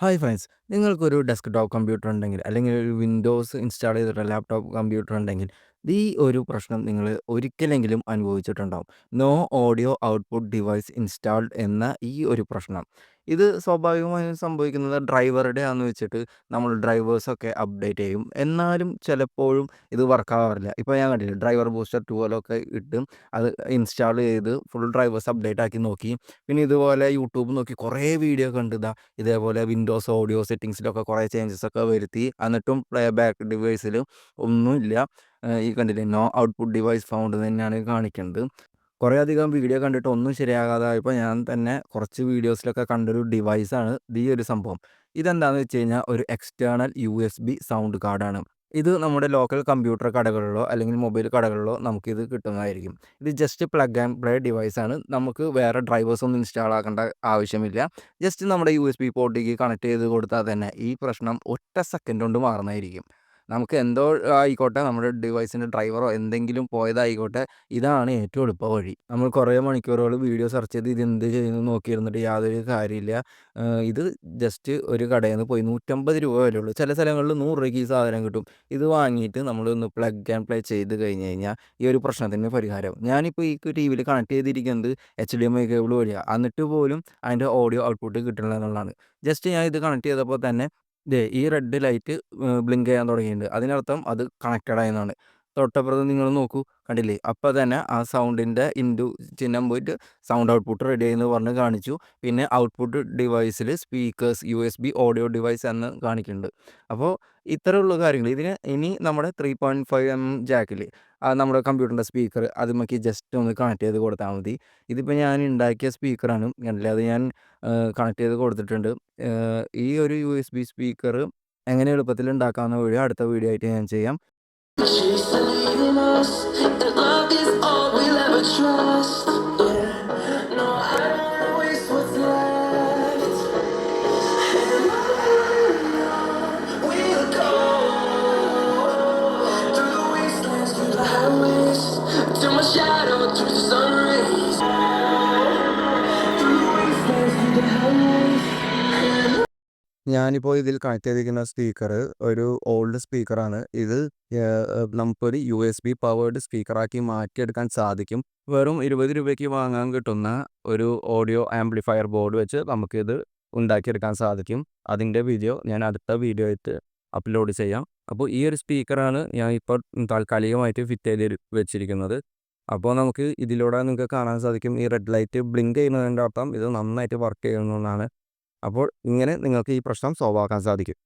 Hi friends നിങ്ങൾക്കൊരു desktop computer ഉണ്ടെങ്കിൽ അല്ലെങ്കിൽ ഒരു വിൻഡോസ് ഇൻസ്റ്റാൾ ചെയ്തിട്ടുള്ള ലാപ്ടോപ്പ് കമ്പ്യൂട്ടർ ഉണ്ടെങ്കിൽ ഈ ഒരു പ്രശ്നം നിങ്ങൾ ഒരിക്കലെങ്കിലും അനുഭവിച്ചിട്ടുണ്ടാവും. No audio output device installed എന്ന ഈ ഒരു പ്രശ്നം. ഇത് സ്വാഭാവികമായും സംഭവിക്കുന്നത് ഡ്രൈവറുടെ ആന്ന് വെച്ചിട്ട് നമ്മൾ ഡ്രൈവേഴ്സൊക്കെ അപ്ഡേറ്റ് ചെയ്യും. എന്നാലും ചിലപ്പോഴും ഇത് വർക്കാവാറില്ല. ഇപ്പോൾ ഞാൻ കണ്ടില്ലേ ഡ്രൈവർ ബൂസ്റ്റർ ട്വൽവൊക്കെ ഇട്ട് അത് ഇൻസ്റ്റാൾ ചെയ്ത് ഫുൾ ഡ്രൈവേഴ്സ് അപ്ഡേറ്റ് ആക്കി നോക്കി. പിന്നെ ഇതുപോലെ യൂട്യൂബ് നോക്കി കുറേ വീഡിയോ കണ്ട് ഇതാ ഇതേപോലെ വിൻഡോസ് ഓഡിയോ സെറ്റിങ്സിലൊക്കെ കുറേ ചേഞ്ചസ് ഒക്കെ വരുത്തി. എന്നിട്ടും പ്ലേ ബാക്ക് ഡിവൈസിൽ ഒന്നുമില്ല. ഈ കണ്ടില്ലേ നോ ഔട്ട്പുട്ട് ഡിവൈസ് ഫൗണ്ട് തന്നെയാണ് കാണിക്കുന്നത് കുറേ അധികം വീഡിയോ കണ്ടിട്ട് ഒന്നും ശരിയാകാതായപ്പോൾ ഞാൻ തന്നെ കുറച്ച് വീഡിയോസിലൊക്കെ കണ്ടൊരു ഡിവൈസാണ് ഈ ഒരു സംഭവം. ഇതെന്താണെന്ന് വെച്ച് കഴിഞ്ഞാൽ ഒരു external U S B sound കാർഡാണ് ഇത് നമ്മുടെ ലോക്കൽ കമ്പ്യൂട്ടർ കടകളിലോ അല്ലെങ്കിൽ മൊബൈൽ കടകളിലോ നമുക്കിത് കിട്ടുന്നതായിരിക്കും. ഇത് ജസ്റ്റ് പ്ലഗ് ആൻഡ് പ്ലേ ഡിവൈസാണ് നമുക്ക് വേറെ ഡ്രൈവേഴ്സ് ഒന്നും ഇൻസ്റ്റാൾ ആക്കേണ്ട ആവശ്യമില്ല. ജസ്റ്റ് നമ്മുടെ യു എസ് ബി പോർട്ടിലേക്ക് കണക്ട് ചെയ്ത് കൊടുത്താൽ തന്നെ ഈ പ്രശ്നം ഒറ്റ സെക്കൻഡ് കൊണ്ട് മാറുന്നതായിരിക്കും. നമുക്ക് എന്തോ ആയിക്കോട്ടെ നമ്മുടെ ഡിവൈസിന്റെ ഡ്രൈവറോ എന്തെങ്കിലും പോയതായിക്കോട്ടെ ഇതാണ് ഏറ്റവും എളുപ്പ വഴി. നമ്മൾ കുറേ മണിക്കൂറുകൾ വീഡിയോ സെർച്ച് ചെയ്ത് ഇത് എന്ത് ചെയ്യുന്നു നോക്കിയിരുന്നിട്ട് യാതൊരു കാര്യമില്ല. ഇത് ജസ്റ്റ് ഒരു കടയിൽ നിന്ന് പോയി നൂറ്റമ്പത് രൂപ വരെ ഉള്ളൂ. ചില സ്ഥലങ്ങളിൽ നൂറ് രൂപയ്ക്ക് ഈ സാധനം കിട്ടും. ഇത് വാങ്ങിയിട്ട് നമ്മളൊന്ന് പ്ലഗ് ആൻഡ് പ്ലേ ചെയ്ത് കഴിഞ്ഞ് കഴിഞ്ഞാൽ ഈ ഒരു പ്രശ്നത്തിന് പരിഹാരം. ഞാനിപ്പോൾ ഈ ടി വിയിൽ കണക്ട് ചെയ്തിരിക്കുന്നത് H D M I cable വഴിയാണ് എന്നിട്ട് പോലും അതിന്റെ ഓഡിയോ ഔട്ട്പുട്ട് കിട്ടണമെന്നുള്ളതാണ് ജസ്റ്റ് ഞാൻ ഇത് കണക്ട് ചെയ്തപ്പോൾ തന്നെ ദേ ഈ റെഡ് ലൈറ്റ് ബ്ലിങ്ക് ചെയ്യാൻ തുടങ്ങിയിട്ടുണ്ട്. അതിനർത്ഥം അത് കണക്റ്റഡ് ആയെന്നാണ്. തൊട്ടപ്പുറത്ത് നിങ്ങൾ നോക്കൂ. കണ്ടില്ലേ? അപ്പോൾ തന്നെ ആ സൗണ്ടിന്റെ ഇന്റു ചിഹ്നം പോയിട്ട് സൗണ്ട് ഔട്ട്പുട്ട് റെഡി ആയെന്ന് പറഞ്ഞ് കാണിച്ചു. പിന്നെ output ഡിവൈസിൽ speakers U S B audio device എന്ന് കാണിക്കുന്നുണ്ട് അപ്പോൾ ഇത്തരമുള്ള കാര്യങ്ങൾ ഇതിന് ഇനി നമ്മുടെ ത്രീ പോയിന്റ് ഫൈവ് എം ജാക്കിൽ നമ്മുടെ കമ്പ്യൂട്ടറിന്റെ സ്പീക്കർ അതുമൊക്കെ ജസ്റ്റ് ഒന്ന് കണക്ട് ചെയ്ത് കൊടുത്താൽ മതി. ഇതിപ്പോൾ ഞാൻ ഉണ്ടാക്കിയ സ്പീക്കറാണ് കണ്ടില്ലേ? അത് ഞാൻ കണക്ട് ചെയ്ത് കൊടുത്തിട്ടുണ്ട്. ഈ ഒരു യു എസ് ബി സ്പീക്കർ എങ്ങനെ എളുപ്പത്തിൽ ഉണ്ടാക്കാവുന്ന വീഡിയോ അടുത്ത വീഡിയോ ആയിട്ട് ഞാൻ ചെയ്യാം. She's leaving us, and love is ഞാനിപ്പോൾ ഇതിൽ കണക്ട് ചെയ്തിരിക്കുന്ന സ്പീക്കർ ഒരു ഓൾഡ് സ്പീക്കറാണ്. ഇത് നമുക്കൊരു യു എസ് ബി പവേർഡ് സ്പീക്കറാക്കി മാറ്റിയെടുക്കാൻ സാധിക്കും. വെറും ഇരുപത് രൂപയ്ക്ക് വാങ്ങാൻ കിട്ടുന്ന ഒരു ഓഡിയോ ആംപ്ലിഫയർ ബോർഡ് വെച്ച് നമുക്കിത് ഉണ്ടാക്കിയെടുക്കാൻ സാധിക്കും. അതിന്റെ വീഡിയോ ഞാൻ അടുത്ത വീഡിയോ ആയിട്ട് അപ്ലോഡ് ചെയ്യാം. അപ്പോൾ ഈ ഒരു സ്പീക്കറാണ് ഞാൻ ഇപ്പോൾ താൽക്കാലികമായിട്ട് ഫിറ്റ് ചെയ്ത് വെച്ചിരിക്കുന്നത്. അപ്പോൾ നമുക്ക് ഇതിലൂടെ നിങ്ങൾക്ക് കാണാൻ സാധിക്കും. ഈ റെഡ് ലൈറ്റ് ബ്ലിങ്ക് ചെയ്യുന്നതിന്റെ അർത്ഥം ഇത് നന്നായിട്ട് വർക്ക് ചെയ്യുന്നതാണ്. അപ്പോൾ ഇങ്ങനെ നിങ്ങൾക്ക് ഈ പ്രശ്നം സോൾവ് ആക്കാൻ സാധിക്കും.